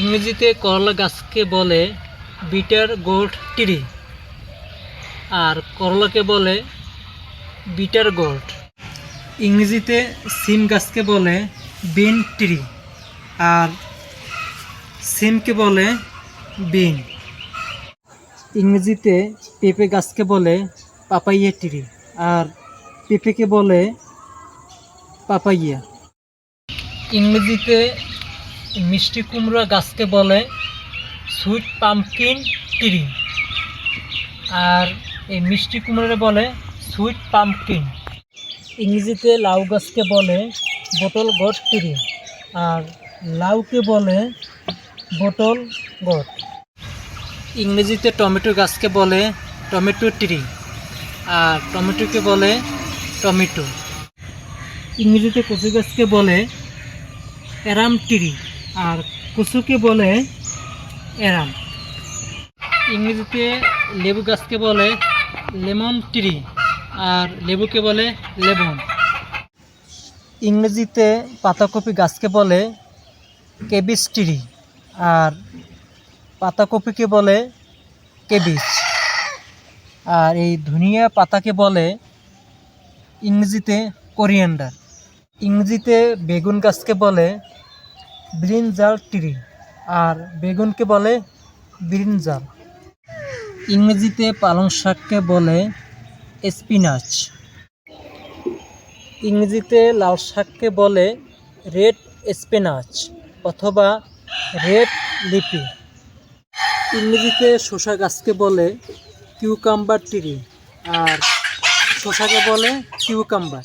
ইংরেজিতে করলা গাছকে বলে বিটার গোল্ড ট্রি আর করলাকে বলে বিটার গোল্ড। ইংরেজিতে সিম গাছকে বলে বিন ট্রি আর সিমকে বলে বিন। ইংরেজিতে পেঁপে গাছকে বলে পাপাইয়া ট্রি আর পেঁপেকে বলে পাপাইয়া। ইংরেজিতে মিষ্টি কুমড়া গাছকে বলে সুইট পাম্পকিন ট্রি। আর এই মিষ্টি কুমড়োরে বলে সুইট পাম্পকিন। ইংরেজিতে লাউ গাছকে বলে বোতল গট ট্রি। আর লাউকে বলে বোতল গট। ইংরেজিতে টমেটো গাছকে বলে টমেটো ট্রি। আর টমেটোকে বলে টমেটো। ইংরেজিতে কচু গাছকে বলে এরাম ট্রি। আর কচুকে বলে এরাম। ইংরেজিতে লেবু গাছকে বলে লেমন ট্রি আর লেবুকে বলে লেবন। ইংরেজিতে পাতাকপি গাছকে বলে কেবিস ট্রি আর পাতাকপিকে বলে কেবিজ আর এই ধনিয়া পাতাকে বলে ইংরেজিতে কোরিয়ান্ডার। ইংরেজিতে বেগুন গাছকে বলে ব্রিনজাল ট্রি, আর বেগুনকে বলে ব্রিনজাল। ইংরেজিতে পালং শাককে বলে স্পিনাচ। ইংরেজিতে লাল শাককে বলে রেড স্পিনাচ অথবা রেড লিপি। ইংরেজিতে শসা গাছকে বলে কিউকাম্বার ট্রি, আর শসাকে বলে কিউকাম্বার।